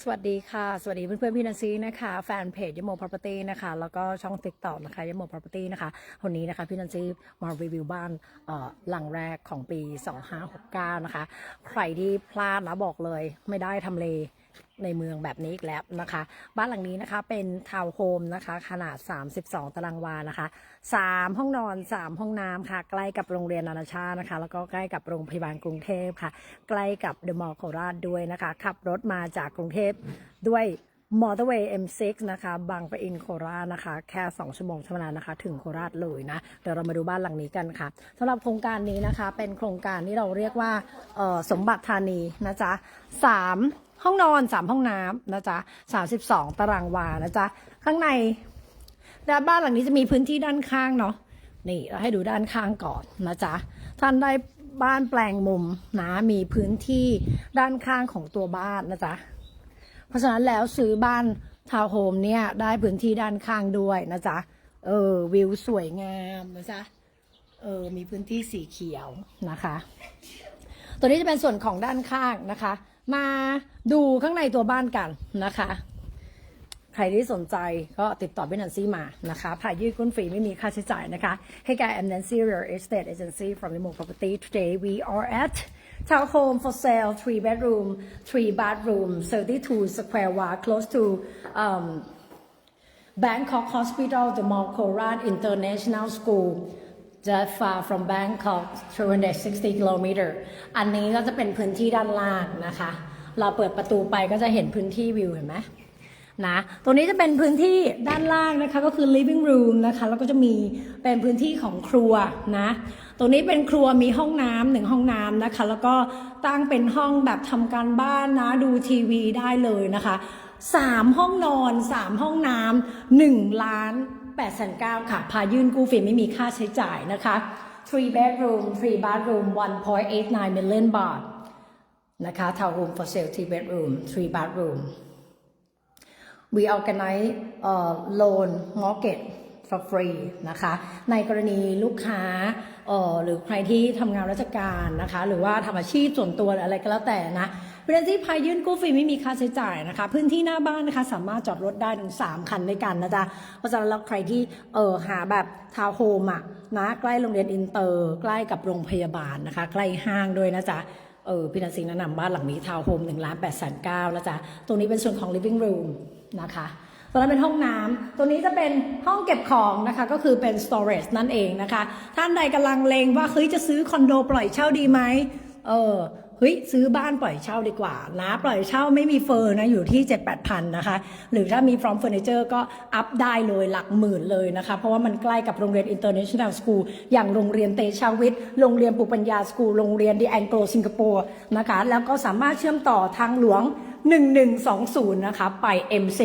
สวัสดีค่ะ สวัสดีเพื่อนๆพี่นันซีนะคะ แฟนเพจยโม property นะคะ แล้วก็ช่องติ๊กต็อกนะคะยโม property นะคะ วันนี้นะคะพี่นันซีมารีวิวบ้านหลังแรกของปี 2569 นะคะ ใครที่พลาดนะบอกเลยไม่ได้ทำเลในเมืองแบบนี้อีกแล้วนะคะ บ้านหลังนี้นะคะเป็นทาวน์โฮมนะคะ ขนาด 32 ตารางวานะคะ 3 ห้องนอน 3 ห้องน้ำค่ะ ใกล้กับโรงเรียนนานาชาตินะคะ แล้วก็ใกล้กับโรงพยาบาลกรุงเทพค่ะ ใกล้กับเดอะมอลล์โคราชด้วยนะคะ ขับรถมาจากกรุงเทพด้วยมอเตอร์เวย์ M6 นะคะบางปะอินโคราชนะคะ แค่ 2 ชั่วโมงเท่านั้นนะคะ ถึงโคราชเลยนะ เดี๋ยวเรามาดูบ้านหลังนี้กันค่ะสำหรับโครงการนี้นะคะ เป็นโครงการที่เราเรียกว่าสมบัติธานีนะจ๊ะสาม ห้องนอน3ห้องน้ำนะจ๊ะ32ตารางวานะจ๊ะข้างในด้านบ้านหลังนี้จะมีพื้นที่ด้านข้างเนาะนี่เราให้ดูด้านข้างก่อนนะจ๊ะท่านได้บ้านแปลงมุมนะมีพื้นที่ด้านข้างของตัวบ้านนะจ๊ะเพราะฉะนั้นแล้วซื้อบ้านทาวน์โฮมเนี่ยได้พื้นที่ด้านข้างด้วยนะจ๊ะเออวิวสวยงามนะจ๊ะเออมีพื้นที่สีเขียวนะคะ ตัวนี้จะเป็นส่วนของด้านข้างนะคะ มาดูข้างในตัวบ้านกันนะคะ ใครที่สนใจก็ติดต่อพี่นันซี่มานะคะผ่ายืดกุ้นฟรีไม่มีค่าใช้จ่ายนะคะ Hey guys I'm Nancy Real Estate Agency from Limo Property Today we are at Town Home for sale three bedroom three bathroom 32 square wide close to um, Bangkok Hospital the Mall Koran International School just far from Bangkok 260 kilometer อันนี้ก็จะเป็นพื้นที่ด้านล่างนะคะ เราเปิดประตูไปก็จะเห็นพื้นที่วิวเห็นไหมนะตรงนี้จะเป็นพื้นที่ด้านล่างนะคะก็คือ living room นะคะ แล้วก็จะมีเป็นพื้นที่ของครัวนะ ตรงนี้เป็นครัวมีห้องน้ำหนึ่งห้องน้ำนะคะ แล้วก็ตั้งเป็นห้องแบบทำการบ้านนะ ดูทีวีได้เลยนะคะสามห้องนอนสามห้องน้ำหนึ่งล้าน แปดแสนเก้าค่ะ พายื่นกู้ฟรีไม่มีค่าใช้จ่ายนะคะ three bedroom three bathroom 1.89 million บาทนะคะ town home for sale three bedroom three bathroom we organize uh, loan mortgage for free นะคะ ในกรณีลูกค้าเอ่อหรือใครที่ทำงานราชการนะคะ หรือว่าทำอาชีพส่วนตัวอะไรก็แล้วแต่นะ พื่อนที่พายยื่นกู้ฟรีไม่มีค่าใช้จ่ายนะคะ พื้นที่หน้าบ้านนะคะ สามารถจอดรถได้ถึง 3 คันด้วยกันนะจ๊ะเพราะฉะนั้นแล้วใครที่เออหาแบบทาวน์โฮมอะนะใกล้โรงเรียนอินเตอร์ ใกล้กับโรงพยาบาลนะคะ ใกล้ห้างด้วยนะจ๊ะเออพี่นันสิงแนะนำบ้านหลังนี้ทาวน์โฮมหนึ่งล้านแปดแสนเก้านะจ๊ะตรงนี้เป็นส่วนของ living room นะคะตรงนั้นเป็นห้องน้ำตัวนี้จะเป็นห้องเก็บของนะคะ ก็คือเป็น storage นั่นเองนะคะ ท่านใดกำลังเลงว่าเฮ้ยจะซื้อคอนโดปล่อยเช่าดีไหมเออ เฮ้ยซื้อบ้านปล่อยเช่าดีกว่านะปล่อยเช่าไม่มีเฟอร์นะอยู่ที่7 8 0 0 0นะคะ หรือถ้ามี from furniture ก็อัพได้เลยหลักหมื่นเลยนะคะ เพราะว่ามันใกล้กับโรงเรียน international school อย่างโรงเรียนเตชาวิทย์โรงเรียนปุปัญญาสกูลโรงเรียนดีแองโกลสิงคโปร์นะคะ แล้วก็สามารถเชื่อมต่อทางหลวง 1120 นะคะ ไป M6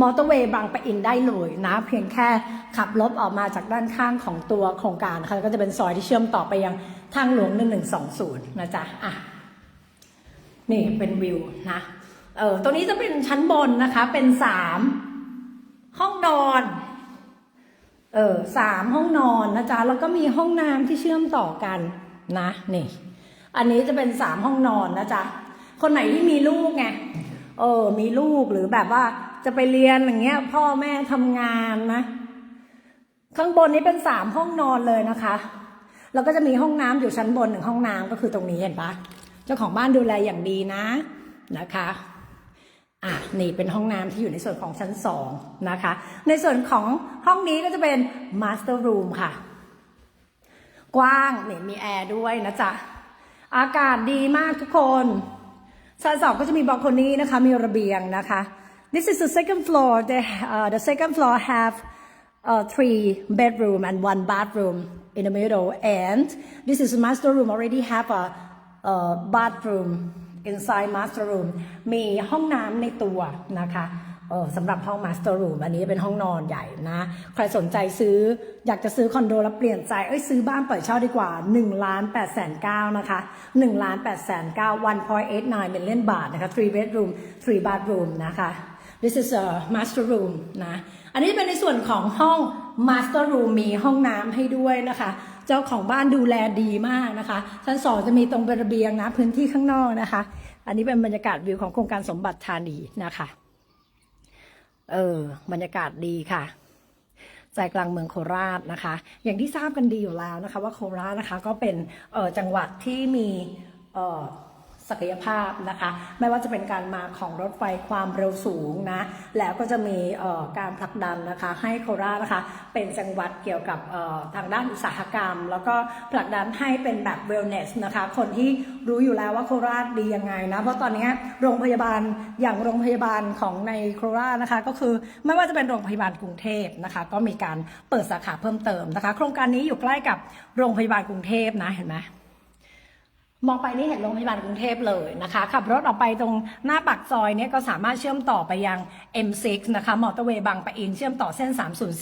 มอเตอร์เวย์บางปะอินได้เลยนะ เพียงแค่ขับรถออกมาจากด้านข้างของตัวโครงการนะคะก็จะเป็นซอยที่เชื่อมต่อไปยัง ทางหลวง 1120 นะจ๊ะ อะ นี่เป็นวิวนะ เออตัวนี้จะเป็นชั้นบนนะคะ เป็นสามห้องนอน เออสามห้องนอนนะจ๊ะ แล้วก็มีห้องน้ำที่เชื่อมต่อกันนะ นี่ อันนี้จะเป็นสามห้องนอนนะจ๊ะ คนไหนที่มีลูกไง เออ มีลูกหรือแบบว่าจะไปเรียนอย่างเงี้ย พ่อแม่ทำงานนะ ข้างบนนี้เป็นสามห้องนอนเลยนะคะ แล้วก็จะมีห้องน้ำอยู่ชั้นบนหนึ่งห้องน้ำก็คือตรงนี้เห็นปะเจ้าของบ้านดูแลอย่างดีนะนะคะอะนี่เป็นห้องน้ำที่อยู่ในส่วนของชั้นสองนะคะ ในส่วนของห้องนี้ก็จะเป็น master room ค่ะ กว้างเนี่ยมีแอร์ด้วยนะจ๊ะ อากาศดีมากทุกคนชั้นสองก็จะมีบ a ล c o นี่นะคะ มีระเบียงนะคะ This is the second floor the uh, the second floor have uh, three bedroom and one bathroom in the middle and this is master room already have a, a bathroom inside master room มีห้องน้ำในตัวนะคะสำหรับห้อง master room อันนี้เป็นห้องนอนใหญ่นะ ใครสนใจซื้ออยากจะซื้อคอนโดแล้วเปลี่ยนใจ เอ้ยซื้อบ้านเปล่อยเช่าดีกว่า1ล้าน8แสน9นะคะ1ล้าน8แสน9 1.89 million บาทนะคะ three bedroom three bathroom นะคะ This is a master room นะ อันนี้เป็นในส่วนของห้อง master room มีห้องน้ำให้ด้วยนะคะ เจ้าของบ้านดูแลดีมากนะคะ ชั้นสองจะมีตรงระเบียงนะพื้นที่ข้างนอกนะคะ อันนี้เป็นบรรยากาศวิวของโครงการสมบัติธานีนะคะ เออบรรยากาศดีค่ะใจกลางเมืองโคราชนะคะ อย่างที่ทราบกันดีอยู่แล้วนะคะ ว่าโคราชนะคะก็เป็นเอ่อจังหวัดที่มีเอ่อ ศักยภาพนะคะ ไม่ว่าจะเป็นการมาของรถไฟความเร็วสูงนะ แล้วก็จะมีการผลักดันนะคะให้โคราชนะคะ เป็นจังหวัดเกี่ยวกับทางด้านอุตสาหกรรม แล้วก็ผลักดันให้เป็นแบบ wellness นะคะ คนที่รู้อยู่แล้วว่าโคราชดียังไงนะ เพราะตอนนี้โรงพยาบาลอย่างโรงพยาบาลของในโคราชนะคะ ก็คือไม่ว่าจะเป็นโรงพยาบาลกรุงเทพนะคะ ก็มีการเปิดสาขาเพิ่มเติมนะคะ โครงการนี้อยู่ใกล้กับโรงพยาบาลกรุงเทพนะเห็นไหม มองไปนี่เห็นโรงพยาบาลกรุงเทพเลยนะคะ ขับรถออกไปตรงหน้าปากซอยเนี่ยก็สามารถเชื่อมต่อไปยัง M6 นะคะ มอเตอร์เวย์บางปะอินเชื่อมต่อเส้น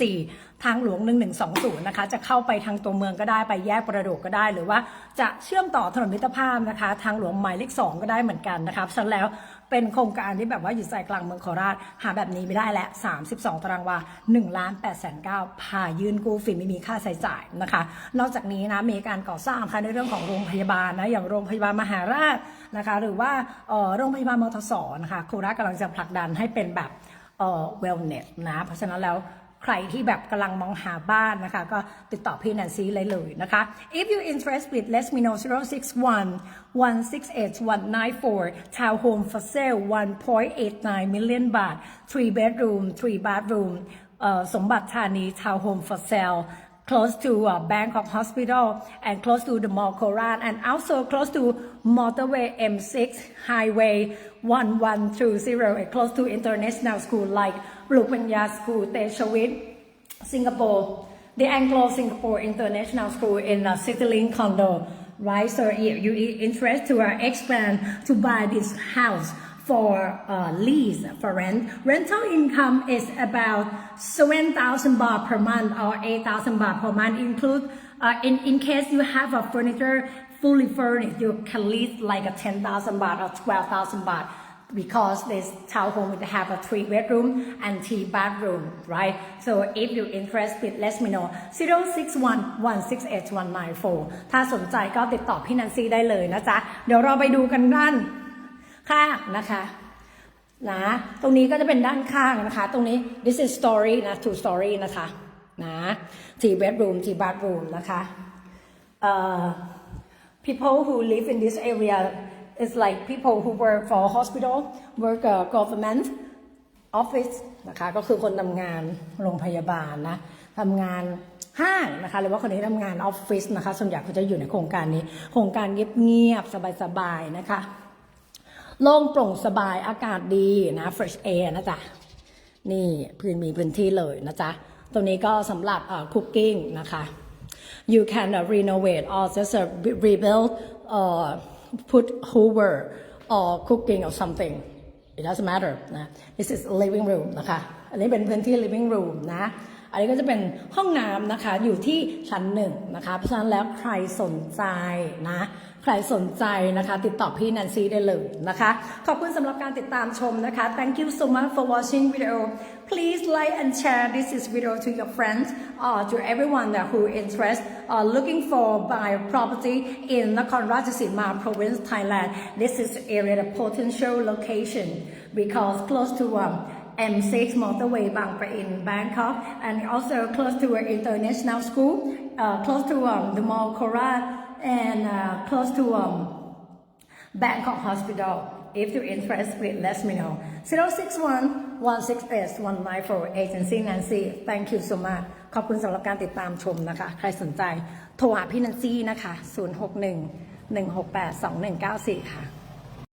304 ทางหลวง 1120 นะคะ จะเข้าไปทางตัวเมืองก็ได้ไปแยกประดูกก็ได้ หรือว่าจะเชื่อมต่อถนนมิตรภาพนะคะ ทางหลวงหมายเลข2ก็ได้เหมือนกันนะคะฉะนันแล้ว เป็นโครงการที่แบบว่าอยู่ใจกลางเมืองโคราช หาแบบนี้ไม่ได้และ 32 ตารางวา1ล้าน8แสน9พายื่นกู้ฟรีไม่มีค่าใช้จ่ายนะคะ นอกจากนี้นะมีการก่อสร้างค่ะในเรื่องของโรงพยาบาลนะอย่างโรงพยาบาลมหาราชนะคะ หรือว่าเอ่อโรงพยาบาลมทศนะคะโคราชกำลังจะผลักดันให้เป็นแบบเอ่อ wellness นะเพราะฉะนั้นแล้ว ใครที่แบบกำลังมองหาบ้านนะคะ ก็ติดต่อพี่แนนซี่เลยเลยนะคะ if you interested let me know 061 168 194 town home for sale 1.89 million บาท three bedroom three bathroom สมบัติธานี town home for sale close to uh, Bangkok Hospital and close to the Mall Koran and also close to Motorway M6 Highway 1120 and close to international school like Lupanya School, Techawit, Singapore, the Anglo-Singapore International School in uh, CityLink condo. Right, so if you are interested to uh, expand to buy this house for uh, lease for rent. Rental income is about 7,000 baht per month or 8,000 baht per month. Include uh, in in case you have a furniture fully furnished, you can lease like a 10,000 baht or 12,000 baht. Because this townhome will have a three bedroom and three bathroom, right? So if you're interested, let me know 061 168 194 ถ้าสนใจก็ติดต่อพี่นันซี่ได้เลยนะจ๊ะ เดี๋ยวเราไปดูกันด้าน ข้างนะคะนะตรงนี้ก็จะเป็นด้านข้างนะคะ ตรงนี้ this is story นะ two story นะคะนะ three bedroom three bathroom นะคะเอ่อ people who live in this area is like people who work for hospital work uh, government office นะคะก็คือคนทำงานโรงพยาบาลนะทำงานห้างนะคะหรือว่าคนที่ทำงานออฟฟิศนะคะส่วนใหญ่เขาจะอยู่ในโครงการนี้ โครงการเงียบๆสบายๆนะคะ โล่งโปร่งสบายอากาศดีนะ fresh air นะจ๊ะ นี่พื้นมีพื้นที่เลยนะจ๊ะตรงนี้ก็สำหรับอ่อ cooking นะคะ you can uh, renovate or just uh, rebuild or put hoover or cooking or something it doesn't matter นะ this is living room นะคะ อันนี้เป็นพื้นที่ living room นะ อันนี้ก็จะเป็นห้องน้ำนะคะอยู่ที่ชั้นหนึ่งนะคะ เพราะฉะนั้นแล้วใครสนใจนะ ใครสนใจนะคะ ติดต่อพี่แนนซี่ได้เลยนะคะ ขอบคุณสำหรับการติดตามชมนะคะ thank you so much for watching video please like and share this is video to your friends or to everyone that who interest or looking for buy property in Nakhon Ratchasima province Thailand this is area the potential location because close to um, M6 motorway Bang Pra in Bangkok and also close to an international school, uh, close to um, the Mall Korat and uh, close to um, Bangkok Hospital. If you're interested, let me know. 061 168 194 Agency Nancy Thank you so much ขอบคุณสำหรับการติดตามชมนะคะ ใครสนใจโทรหาพี่นันซี่นะคะ 061 168 2194 ค่ะ